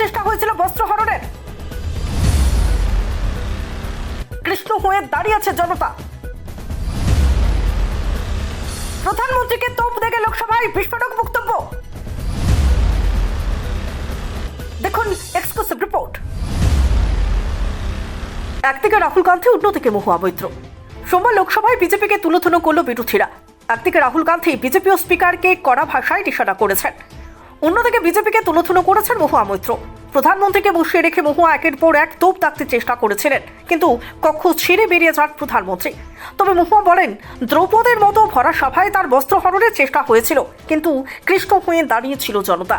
চেষ্টা হয়েছিল বস্ত্রহরণের কৃষ্ণ হয়ে দাঁড়িয়েছে জনতা। প্রধানমন্ত্রীকে তোপ দেখে লোকসভায় বিস্ফোরক বক্তব্য। দেখুন এক্সক্লুসিভ রিপোর্ট। একদিকে রাহুল গান্ধী, অন্যদিকে মহুয়া মৈত্র। সোমবার লোকসভায় বিজেপিকে তুলোধুনো করল বিরোধীরা। একদিকে রাহুল গান্ধী বিজেপি ও স্পিকারকে কড়া ভাষায় নিশানা করেছেন। অন্যদিকে বিজেপিকে তুলোধুনো করেছেন মহুয়া মৈত্র। প্রধানমন্ত্রীকে বসিয়ে রেখে মহুয়া একের পর এক তোপ দাগতে চেষ্টা করেছিলেন, কিন্তু কক্ষ ছেড়ে বেরিয়ে যান প্রধানমন্ত্রী। তবে মহুয়া বলেন, দ্রৌপদের মতো ভরা সভায় তার বস্ত্রহরণের চেষ্টা হয়েছিল, কিন্তু কৃষ্ণ হয়ে দাঁড়িয়েছিল জনতা।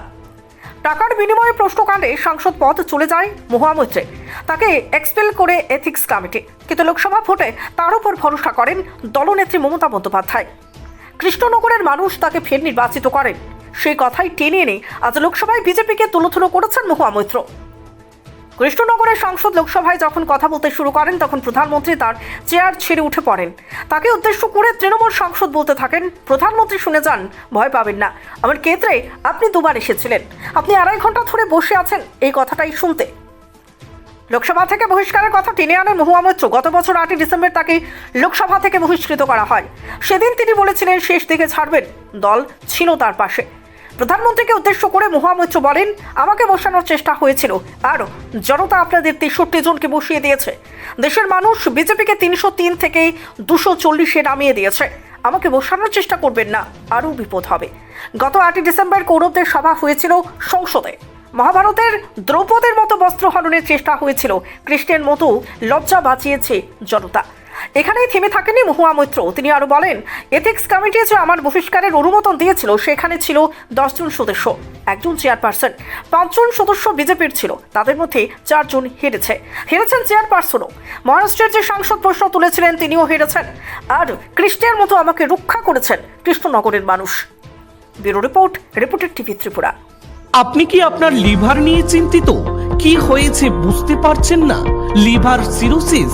টাকার বিনিময়ে প্রশ্নকাণ্ডে সাংসদ পদ চলে যায় মহুয়া মৈত্রে। তাকে এক্সপেল করে এথিক্স কমিটি কিন্তু লোকসভা ভোটে তার উপর ভরসা করেন দলনেত্রী মমতা বন্দ্যোপাধ্যায়। কৃষ্ণনগরের মানুষ তাকে ফের নির্বাচিত করেন। সেই কথাই টেনে এনে আজ লোকসভায় বিজেপিকে তুলোধুলো করেছেন মহুয়া মৈত্র। কৃষ্ণনগরের সাংসদ লোকসভায় যখন কথা বলতে শুরু করেন, তখন প্রধানমন্ত্রী তার চেয়ার ছেড়ে উঠে পড়েন। তাকে উদ্দেশ্য করে তৃণমূল সংসদ বলতে থাকেন, প্রধানমন্ত্রী শুনে যান, ভয় পাবেন না। আমার ক্ষেত্রে আপনি দুবার এসেছিলেন। আপনি আড়াই ঘণ্টা ধরে বসে আছেন এই কথাটাই শুনতে। লোকসভা থেকে বহিষ্কারের কথা টেনে আনে মহুয়া মৈত্র। গত বছর আটই ডিসেম্বর তাকে লোকসভা থেকে বহিষ্কৃত করা হয়। সেদিন তিনি বলেছিলেন, শেষ দিকে ছাড়বেন। দল ছিল তার পাশে। প্রধানমন্ত্রীকে উদ্দেশ্য করে মহুয়া মৈত্র বলেন, আমাকে বসানোর চেষ্টা হয়েছিল, আর জনতা আপনাদের তেষট্টি জনকে বসিয়ে দিয়েছে। দেশের মানুষ বিজেপিকে তিনশো তিন থেকে দুশো চল্লিশে নামিয়ে দিয়েছে। আমাকে বসানোর চেষ্টা করবেন না, আরও বিপদ হবে। গত আটই ডিসেম্বর কৌরবদের সভা হয়েছিল সংসদে। মহাভারতের দ্রৌপদের মতো বস্ত্রহরণের চেষ্টা হয়েছিল। কৃষ্ণের মতো লজ্জা বাঁচিয়েছে জনতা। এখানেই থেমে থাকেনি মহুয়া মৈত্র। তিনি আরও বলেন এথিক্স কমিটি যে আমার বহিষ্কারের অনুমোদন দিয়েছিল, সেখানে ছিল দশজন সদস্য, একজন চেয়ারপারসন পাঁচজন সদস্য বিজেপির ছিল, তাদের মধ্যে চারজন হেরেছে। হেরেছেন চেয়ারপারসনও মহারাষ্ট্রের যে সাংসদ প্রশ্ন তুলেছিলেন, তিনিও হেরেছেন। আর কৃষ্ণের মতো আমাকে রক্ষা করেছেন কৃষ্ণনগরের মানুষ। Bureau report reported TV Tripura. আপনি কি আপনার লিভার নিয়ে চিন্তিত? কি হয়েছে বুঝতে পারছেন না? লিভার সিরোসিস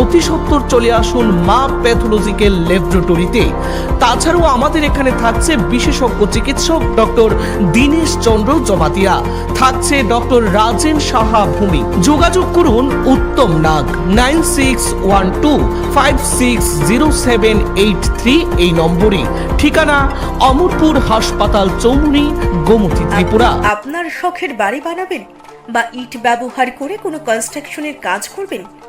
অতি চলে আসুন মা প্যাথোলজিক্যাল ল্যাবরেটরিতে। তাছাড়াও আমাদের এখানে থাকছে বিশেষজ্ঞ চিকিৎসক ডক্টর দীনেশ চন্দ্র জমাতিয়া থাকছে ডক্টর রাজেন সাহা ভূমি। যোগাযোগ করুন Uttam Nag nine six one two five six zero seven eight three এই নম্বরে। ঠিকানা অমরপুর হাসপাতাল চৌমুনি গোমতী ত্রিপুরা। আপনার শখের বাড়ি বানাবেন বা ইট ব্যবহার করে কোনো কনস্ট্রাকশনের কাজ করবেন?